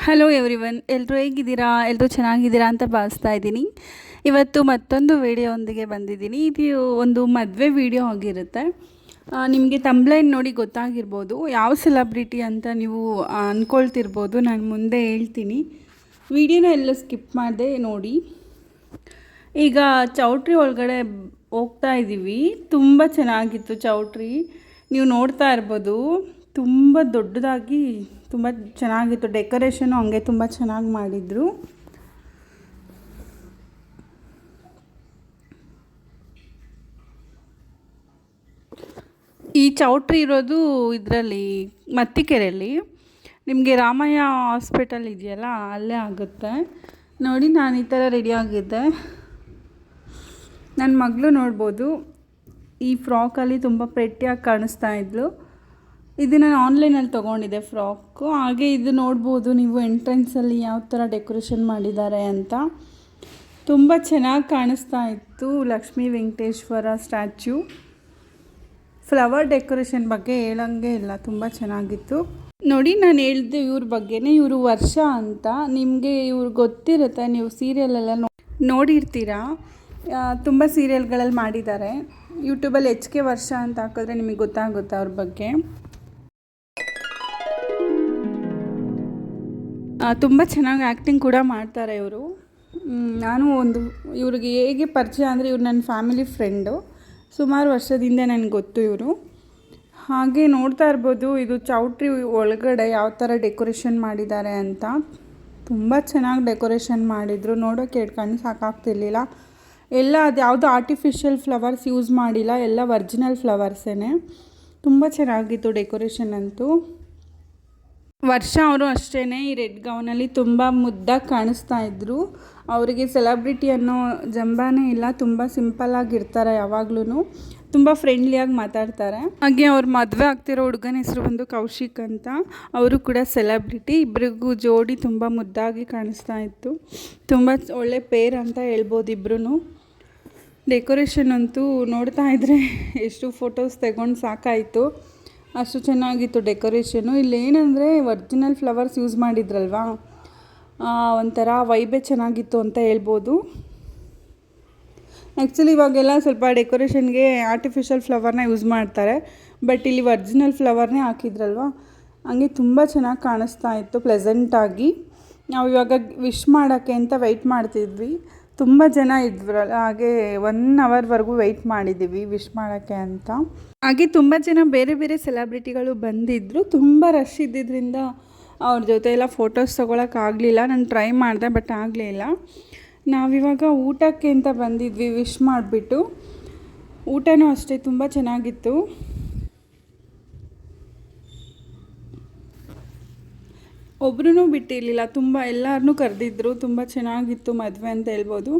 Hello every one ಎಲ್ಲರೂ ಹೇಗಿದ್ದೀರಾ? ಎಲ್ಲರೂ ಚೆನ್ನಾಗಿದ್ದೀರಾ ಅಂತ ಭಾವಿಸ್ತಾ ಇದ್ದೀನಿ. ಇವತ್ತು ಮತ್ತೊಂದು ವಿಡಿಯೋಂದಿಗೆ ಬಂದಿದ್ದೀನಿ. ಇದು ಒಂದು ಮದುವೆ ವಿಡಿಯೋ ಆಗಿರುತ್ತೆ. ನಿಮಗೆ ತಂಬ್ಲೈನ್ ನೋಡಿ ಗೊತ್ತಾಗಿರ್ಬೋದು. ಯಾವ ಸೆಲೆಬ್ರಿಟಿ ಅಂತ ನೀವು ಅಂದ್ಕೊಳ್ತಿರ್ಬೋದು ನಾನು ಮುಂದೆ ಹೇಳ್ತೀನಿ. ವಿಡಿಯೋನ ಎಲ್ಲ ಸ್ಕಿಪ್ ಮಾಡಿದೆ ನೋಡಿ. ಈಗ ಚೌಟ್ರಿ ಒಳಗಡೆ ಹೋಗ್ತಾ ಇದ್ದೀವಿ ತುಂಬ ಚೆನ್ನಾಗಿತ್ತು ಚೌಟ್ರಿ. ನೀವು ನೋಡ್ತಾ ಇರ್ಬೋದು. ತುಂಬ ದೊಡ್ಡದಾಗಿ, ತುಂಬ ಚೆನ್ನಾಗಿತ್ತು. ಡೆಕೋರೇಷನು ಹಂಗೆ ತುಂಬ ಚೆನ್ನಾಗಿ ಮಾಡಿದರು. ಈ ಚೌಟ್ರಿ ಇರೋದು ಇದರಲ್ಲಿ, ಮತ್ತಿಕೆರೆಯಲ್ಲಿ. ನಿಮಗೆ ರಾಮಯ್ಯ ಹಾಸ್ಪಿಟಲ್ ಇದೆಯಲ್ಲ, ಅಲ್ಲೇ ಆಗುತ್ತೆ. ನೋಡಿ, ನಾನು ಈ ಥರ ರೆಡಿ ಆಗಿದ್ದೆ. ನನ್ನ ಮಗಳು ನೋಡ್ಬೋದು. ಈ ಫ್ರಾಕಲ್ಲಿ ತುಂಬ ಪ್ರೆಟ್ಟಿಯಾಗಿ ಕಾಣಿಸ್ತಾ ಇದ್ಲು. ಇದು ನಾನು ಆನ್ಲೈನಲ್ಲಿ ತೊಗೊಂಡಿದ್ದೆ ಫ್ರಾಕು. ಹಾಗೆ ಇದು ನೋಡ್ಬೋದು ನೀವು ಎಂಟ್ರೆನ್ಸಲ್ಲಿ ಯಾವ ಥರ ಡೆಕೋರೇಷನ್ ಮಾಡಿದ್ದಾರೆ ಅಂತ. ತುಂಬ ಚೆನ್ನಾಗಿ ಕಾಣಿಸ್ತಾ ಇತ್ತು Lakshmi Venkateshwara statue flower decoration ಬಗ್ಗೆ ಹೇಳಂಗೆ ಇಲ್ಲ, ತುಂಬ ಚೆನ್ನಾಗಿತ್ತು. ನೋಡಿ, ನಾನು ಹೇಳ್ದೆ ಇವ್ರ ಬಗ್ಗೆನೇ, ಇವರು ವರ್ಷ ಅಂತ. ನಿಮಗೆ ಇವ್ರು ಗೊತ್ತಿರುತ್ತೆ, ನೀವು ಸೀರಿಯಲೆಲ್ಲ ನೋಡಿರ್ತೀರಾ? ತುಂಬ ಸೀರಿಯಲ್ಗಳಲ್ಲಿ ಮಾಡಿದ್ದಾರೆ. ಯೂಟ್ಯೂಬಲ್ಲಿ ಎಚ್ ಕೆ ವರ್ಷ ಅಂತ ಹಾಕಿದ್ರೆ ನಿಮಗೆ ಗೊತ್ತಾಗುತ್ತೆ ಅವ್ರ ಬಗ್ಗೆ. ತುಂಬ ಚೆನ್ನಾಗಿ ಆ್ಯಕ್ಟಿಂಗ್ ಕೂಡ ಮಾಡ್ತಾರೆ ಇವರು. ನಾನು ಒಂದು ಇವ್ರಿಗೆ ಹೇಗೆ ಪರಿಚಯ ಅಂದರೆ ಇವ್ರು ನನ್ನ ಫ್ಯಾಮಿಲಿ ಫ್ರೆಂಡು ಸುಮಾರು ವರ್ಷದಿಂದ ನನಗೆ ಗೊತ್ತು ಇವರು. ಹಾಗೆ ನೋಡ್ತಾ ಇರ್ಬೋದು, ಇದು ಚೌಟ್ರಿ ಒಳಗಡೆ ಯಾವ ಥರ ಡೆಕೋರೇಷನ್ ಮಾಡಿದ್ದಾರೆ ಅಂತ. ತುಂಬ ಚೆನ್ನಾಗಿ ಡೆಕೋರೇಷನ್ ಮಾಡಿದರು. ನೋಡೋಕೆ ಕಣ್ಣು ಸಾಕಾಗ್ತಿರ್ಲಿಲ್ಲ. ಎಲ್ಲ ಅದು ಯಾವುದು ಆರ್ಟಿಫಿಷಿಯಲ್ ಫ್ಲವರ್ಸ್ ಯೂಸ್ ಮಾಡಿಲ್ಲ, ಎಲ್ಲ ಒರ್ಜಿನಲ್ ಫ್ಲವರ್ಸೇ ತುಂಬ ಚೆನ್ನಾಗಿತ್ತು ಡೆಕೋರೇಷನ್ ಅಂತೂ. ವರ್ಷ ಅವರು ಅಷ್ಟೇ ಈ ರೆಡ್ ಗೌನಲ್ಲಿ ತುಂಬ ಮುದ್ದಾಗಿ ಕಾಣಿಸ್ತಾ ಇದ್ದರು ಅವರಿಗೆ ಸೆಲೆಬ್ರಿಟಿ ಅನ್ನೋ ಜಂಬಾನೇ ಇಲ್ಲ, ತುಂಬ ಸಿಂಪಲ್ಲಾಗಿರ್ತಾರೆ ಯಾವಾಗ್ಲೂ ತುಂಬ ಫ್ರೆಂಡ್ಲಿಯಾಗಿ ಮಾತಾಡ್ತಾರೆ. ಹಾಗೆ ಅವ್ರ ಮದುವೆ ಆಗ್ತಿರೋ ಹುಡುಗನ ಹೆಸರು ಬಂದು ಕೌಶಿಕ್ ಅಂತ. ಅವರು ಕೂಡ ಸೆಲೆಬ್ರಿಟಿ ಇಬ್ಬರಿಗೂ ಜೋಡಿ ತುಂಬ ಮುದ್ದಾಗಿ ಕಾಣಿಸ್ತಾ ಇತ್ತು. ತುಂಬ ಒಳ್ಳೆ ಪೇರ್ ಅಂತ ಹೇಳ್ಬೋದು ಇಬ್ರು ಡೆಕೋರೇಷನ್ ಅಂತೂ ನೋಡ್ತಾ ಇದ್ದರೆ ಎಷ್ಟು ಫೋಟೋಸ್ ತಗೊಂಡು ಸಾಕಾಯಿತು. ಅಷ್ಟು ಚೆನ್ನಾಗಿತ್ತು ಡೆಕೋರೇಷನು. ಇಲ್ಲಿ ಏನಂದರೆ ಒರ್ಜಿನಲ್ ಫ್ಲವರ್ಸ್ ಯೂಸ್ ಮಾಡಿದ್ರಲ್ವಾ? ಒಂಥರ ವೈಬೇ ಚೆನ್ನಾಗಿತ್ತು ಅಂತ ಹೇಳ್ಬೋದು. ಆ್ಯಕ್ಚುಲಿ ಇವಾಗೆಲ್ಲ ಸ್ವಲ್ಪ ಡೆಕೋರೇಷನ್ಗೆ ಆರ್ಟಿಫಿಷಿಯಲ್ ಫ್ಲವರ್ನ ಯೂಸ್ ಮಾಡ್ತಾರೆ. ಬಟ್ ಇಲ್ಲಿ ಒರ್ಜಿನಲ್ ಫ್ಲವರ್ನೇ ಹಾಕಿದ್ರಲ್ವಾ? ಹಂಗೆ ತುಂಬ ಚೆನ್ನಾಗಿ ಕಾಣಿಸ್ತಾ ಇತ್ತು ಪ್ಲೆಸೆಂಟಾಗಿ ನಾವು ಇವಾಗ ವಿಶ್ ಮಾಡೋಕ್ಕೆ ಅಂತ ವೆಯ್ಟ್ ಮಾಡ್ತಿದ್ವಿ. ತುಂಬ ಜನ ಇದ್ರಲ್ಲ ಹಾಗೆ ಒನ್ ಅವರ್ವರೆಗೂ ವೆಯ್ಟ್ ಮಾಡಿದ್ದೀವಿ ವಿಶ್ ಮಾಡೋಕ್ಕೆ ಅಂತ. ಹಾಗೆ ತುಂಬ ಜನ ಬೇರೆ ಬೇರೆ ಸೆಲೆಬ್ರಿಟಿಗಳು ಬಂದಿದ್ದರು ತುಂಬ ರಶ್ ಇದ್ದಿದ್ದರಿಂದ ಅವ್ರ ಜೊತೆ ಎಲ್ಲ ಫೋಟೋಸ್ ತೊಗೊಳಕ್ಕಾಗಲಿಲ್ಲ ನಾನು ಟ್ರೈ ಮಾಡಿದೆ ಬಟ್ ಆಗಲಿಲ್ಲ ನಾವಿವಾಗ ಊಟಕ್ಕೆ ಅಂತ ಬಂದಿದ್ವಿ ವಿಶ್ ಮಾಡಿಬಿಟ್ಟು. ಊಟನೂ ಅಷ್ಟೇ, ತುಂಬ ಚೆನ್ನಾಗಿತ್ತು. ಒಬ್ರೂ ಬಿಟ್ಟಿರಲಿಲ್ಲ. ತುಂಬ ಎಲ್ಲರನ್ನೂ ಕರೆದಿದ್ರು. ತುಂಬ ಚೆನ್ನಾಗಿತ್ತು ಮದುವೆ ಅಂತ ಹೇಳ್ಬೋದು.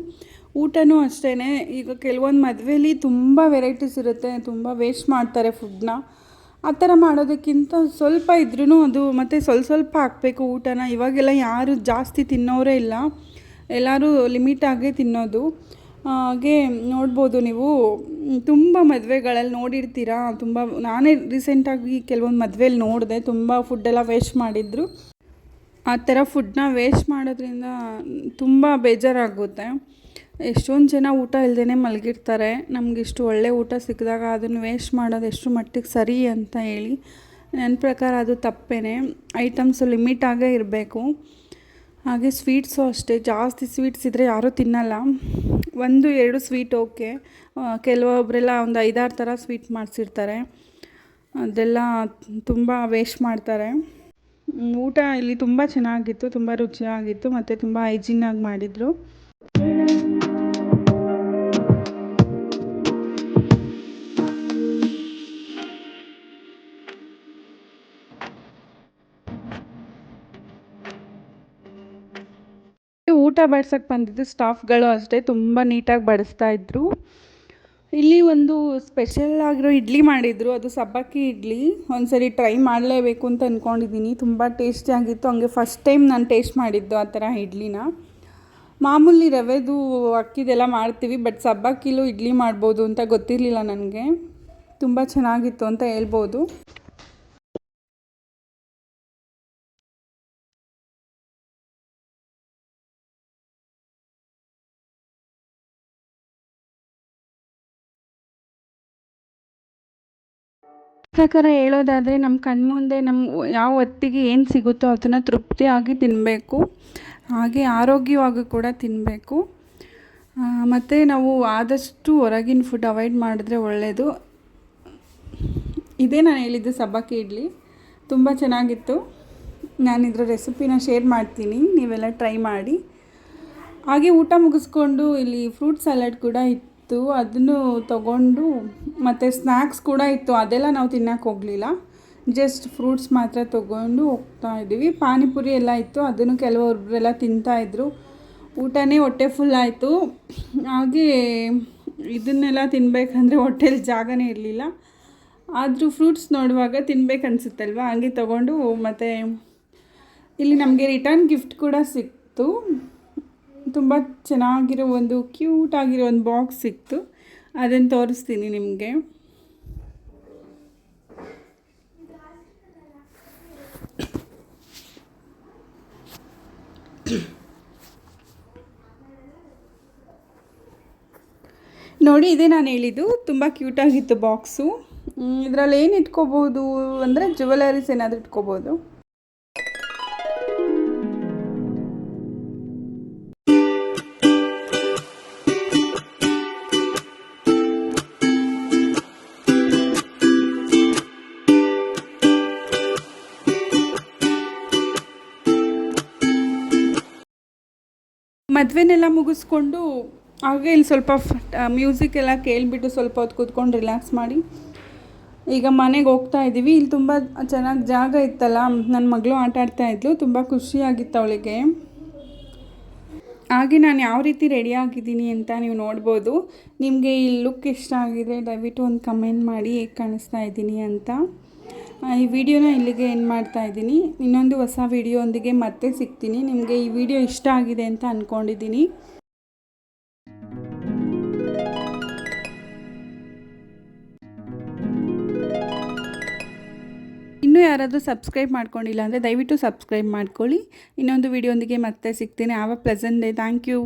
ಊಟನೂ ಅಷ್ಟೇ ಈಗ ಕೆಲವೊಂದು ಮದುವೆಯಲ್ಲಿ ತುಂಬ ವೆರೈಟೀಸ್ ಇರುತ್ತೆ. ತುಂಬ ವೇಸ್ಟ್ ಮಾಡ್ತಾರೆ ಫುಡ್ನ ಆ ಥರ ಮಾಡೋದಕ್ಕಿಂತ ಸ್ವಲ್ಪ ಇದ್ರೂ ಅದು ಮತ್ತು ಸ್ವಲ್ಪ ಸ್ವಲ್ಪ ಹಾಕಬೇಕು ಊಟನ. ಇವಾಗೆಲ್ಲ ಯಾರು ಜಾಸ್ತಿ ತಿನ್ನೋರೇ ಇಲ್ಲ. ಎಲ್ಲರೂ ಲಿಮಿಟಾಗೇ ತಿನ್ನೋದು. ಹಾಗೆ ನೋಡ್ಬೋದು ನೀವು. ತುಂಬ ಮದುವೆಗಳಲ್ಲಿ ನೋಡಿರ್ತೀರಾ? ತುಂಬ ನಾನೇ ರೀಸೆಂಟಾಗಿ ಕೆಲವೊಂದು ಮದುವೆಯಲ್ಲಿ ನೋಡಿದೆ. ತುಂಬ ಫುಡ್ಡೆಲ್ಲ ವೇಸ್ಟ್ ಮಾಡಿದ್ರು. ಆ ಥರ ಫುಡ್ನ ವೇಸ್ಟ್ ಮಾಡೋದ್ರಿಂದ ತುಂಬ ಬೇಜಾರಾಗುತ್ತೆ. ಎಷ್ಟೊಂದು ಜನ ಊಟ ಇಲ್ಲದೇ ಮಲಗಿರ್ತಾರೆ. ನಮ್ಗೆ ಇಷ್ಟು ಒಳ್ಳೆ ಊಟ ಸಿಕ್ಕಿದಾಗ ಅದನ್ನು ವೇಸ್ಟ್ ಮಾಡೋದು ಎಷ್ಟು ಮಟ್ಟಿಗೆ ಸರಿ ಅಂತ ಹೇಳಿ ನನ್ನ ಪ್ರಕಾರ ಅದು ತಪ್ಪೇ ಐಟಮ್ಸು ಆಗೇ ಇರಬೇಕು. ಹಾಗೆ ಸ್ವೀಟ್ಸು ಅಷ್ಟೇ. ಜಾಸ್ತಿ ಸ್ವೀಟ್ಸ್ ಇದ್ದರೆ ಯಾರೂ ತಿನ್ನಲ್ಲ. ಒಂದು, ಎರಡು ಸ್ವೀಟ್ ಓಕೆ ಕೆಲವೊಬ್ಬರೆಲ್ಲ ಒಂದು ಐದಾರು ಥರ ಸ್ವೀಟ್ ಮಾಡಿಸಿರ್ತಾರೆ. ಅದೆಲ್ಲ ತುಂಬ ವೇಸ್ಟ್ ಮಾಡ್ತಾರೆ. ಊಟ ಇಲ್ಲಿ ತುಂಬ ಚೆನ್ನಾಗಿತ್ತು, ತುಂಬ ರುಚಿಯಾಗಿತ್ತು, ಮತ್ತು ತುಂಬ ಹೈಜಿನ್ನಾಗಿ ಮಾಡಿದರು. ಊಟ ಬಡ್ಸಕ್ಕೆ ಬಂದಿದ್ದು ಸ್ಟಾಫ್ಗಳು ಅಷ್ಟೇ ತುಂಬ ನೀಟಾಗಿ ಬಡಿಸ್ತಾ ಇದ್ರು. ಇಲ್ಲಿ ಒಂದು ಸ್ಪೆಷಲ್ ಆಗಿರೋ ಇಡ್ಲಿ ಮಾಡಿದರು. ಅದು ಸಬ್ಬಕ್ಕಿ ಇಡ್ಲಿ. ಒಂದ್ಸರಿ ಟ್ರೈ ಮಾಡಲೇಬೇಕು ಅಂತ ಅಂದ್ಕೊಂಡಿದ್ದೀನಿ ತುಂಬ ಟೇಸ್ಟಿಯಾಗಿತ್ತು ಹಂಗೆ ಫಸ್ಟ್ ಟೈಮ್ ನಾನು ಟೇಸ್ಟ್ ಮಾಡಿದ್ದು ಆ ಥರ ಇಡ್ಲಿನ. ಮಾಮೂಲಿ ರವೆದು, ಅಕ್ಕಿದೆಲ್ಲ ಮಾಡ್ತೀವಿ ಬಟ್ ಸಬ್ಬಕ್ಕಿಲೂ ಇಡ್ಲಿ ಮಾಡ್ಬೋದು ಅಂತ ಗೊತ್ತಿರಲಿಲ್ಲ ನನಗೆ. ತುಂಬ ಚೆನ್ನಾಗಿತ್ತು ಅಂತ ಹೇಳ್ಬೋದು. ಪ್ರಕಾರ ಹೇಳೋದಾದರೆ ನಮ್ಮ ಕಣ್ಮುಂದೆ ನಮ್ಮ ಯಾವ ಹೊತ್ತಿಗೆ ಏನು ಸಿಗುತ್ತೋ ಅದನ್ನು ತೃಪ್ತಿಯಾಗಿ ತಿನ್ನಬೇಕು ಹಾಗೆ ಆರೋಗ್ಯವಾಗಿ ಕೂಡ ತಿನ್ನಬೇಕು ಮತ್ತು ನಾವು ಆದಷ್ಟು ಹೊರಗಿನ ಫುಡ್ ಅವಾಯ್ಡ್ ಮಾಡಿದ್ರೆ ಒಳ್ಳೆಯದು ಇದೇ ನಾನು ಹೇಳಿದ್ದು ಸಬ್ಬಕ್ಕಿ ಇಡ್ಲಿ. ತುಂಬ ಚೆನ್ನಾಗಿತ್ತು. ನಾನು ಇದರ ರೆಸಿಪಿನ ಶೇರ್ ಮಾಡ್ತೀನಿ. ನೀವೆಲ್ಲ ಟ್ರೈ ಮಾಡಿ. ಹಾಗೆ ಊಟ ಮುಗಿಸ್ಕೊಂಡು ಇಲ್ಲಿ ಫ್ರೂಟ್ ಸಲಾಡ್ ಕೂಡ ಇತ್ತು. ಅದನ್ನು ತಗೊಂಡು ಮತ್ತು ಸ್ನ್ಯಾಕ್ಸ್ ಕೂಡ ಇತ್ತು, ಅದೆಲ್ಲ ನಾವು ತಿನ್ನೋಕೆ ಹೋಗಲಿಲ್ಲ. ಜಸ್ಟ್ ಫ್ರೂಟ್ಸ್ ಮಾತ್ರ ತೊಗೊಂಡು ಹೋಗ್ತಾ ಇದ್ದೀವಿ. ಪಾನಿಪುರಿ ಎಲ್ಲ ಇತ್ತು, ಅದನ್ನು ಕೆಲವೊಬ್ಬರೆಲ್ಲ ತಿಂತಾಯಿದ್ರು ಊಟನೇ ಹೊಟ್ಟೆ ಫುಲ್ ಆಯಿತು. ಹಾಗೆ ಇದನ್ನೆಲ್ಲ ತಿನ್ನಬೇಕಂದ್ರೆ ಹೊಟ್ಟೆಲಿ ಜಾಗನೇ ಇರಲಿಲ್ಲ. ಆದರೂ ಫ್ರೂಟ್ಸ್ ನೋಡುವಾಗ ತಿನ್ಬೇಕು ಹಾಗೆ ತೊಗೊಂಡು ಮತ್ತು ಇಲ್ಲಿ ನಮಗೆ ರಿಟರ್ನ್ ಗಿಫ್ಟ್ ಕೂಡ ಸಿಕ್ತು. ತುಂಬ ಚೆನ್ನಾಗಿರೋ ಒಂದು ಕ್ಯೂಟ್ ಆಗಿರೋ ಒಂದು ಬಾಕ್ಸ್ ಸಿಕ್ತು ಅದನ್ನು ತೋರಿಸ್ತೀನಿ ನಿಮಗೆ. ನೋಡಿ, ಇದೇ ನಾನು ಹೇಳಿದ್ದು. ತುಂಬ ಕ್ಯೂಟಾಗಿತ್ತು ಬಾಕ್ಸು ಇದರಲ್ಲಿ ಏನು ಇಟ್ಕೋಬೋದು ಅಂದರೆ ಜುವೆಲರೀಸ್ ಏನಾದರೂ ಇಟ್ಕೋಬೋದು. ಮದುವೆನೆಲ್ಲ ಮುಗಿಸ್ಕೊಂಡು ಹಾಗೆ ಇಲ್ಲಿ ಸ್ವಲ್ಪ ಮ್ಯೂಸಿಕ್ ಎಲ್ಲ ಕೇಳಿಬಿಟ್ಟು ಸ್ವಲ್ಪ ಹೊತ್ತು ಕೂತ್ಕೊಂಡು ರಿಲ್ಯಾಕ್ಸ್ ಮಾಡಿ ಈಗ ಮನೆಗೆ ಹೋಗ್ತಾ ಇದ್ದೀವಿ ಇಲ್ಲಿ ತುಂಬ ಚೆನ್ನಾಗಿ ಜಾಗ ಇತ್ತಲ್ಲ ನನ್ನ ಮಗಳು ಆಟ ಆಡ್ತಾ ಇದ್ಲು, ತುಂಬ ಖುಷಿಯಾಗಿತ್ತು ಅವಳಿಗೆ. ಹಾಗೆ ನಾನು ಯಾವ ರೀತಿ ರೆಡಿ ಆಗಿದ್ದೀನಿ ಅಂತ ನೀವು ನೋಡ್ಬೋದು. ನಿಮಗೆ ಈ ಲುಕ್ ಇಷ್ಟ ಆಗಿದೆ ದಯವಿಟ್ಟು ಒಂದು ಕಮೆಂಟ್ ಮಾಡಿ, ಹೇಗೆ ಕಾಣಿಸ್ತಾ ಇದ್ದೀನಿ ಅಂತ. ಈ ವಿಡಿಯೋನ ಇಲ್ಲಿಗೆ ಏನು ಮಾಡ್ತಾ ಇದ್ದೀನಿ. ಇನ್ನೊಂದು ಹೊಸ ವಿಡಿಯೋಂದಿಗೆ ಮತ್ತೆ ಸಿಗ್ತೀನಿ. ನಿಮಗೆ ಈ ವಿಡಿಯೋ ಇಷ್ಟ ಆಗಿದೆ ಅಂತ ಅಂದ್ಕೊಂಡಿದ್ದೀನಿ ಇನ್ನೂ ಯಾರಾದರೂ ಸಬ್ಸ್ಕ್ರೈಬ್ ಮಾಡ್ಕೊಂಡಿಲ್ಲ ಅಂದರೆ ದಯವಿಟ್ಟು ಸಬ್ಸ್ಕ್ರೈಬ್ ಮಾಡ್ಕೊಳ್ಳಿ. ಇನ್ನೊಂದು ವಿಡಿಯೋಂದಿಗೆ ಮತ್ತೆ ಸಿಗ್ತೀನಿ. ಆವ ಪ್ರೆಸೆಂಟ್ ಡೇ ಥ್ಯಾಂಕ್ ಯು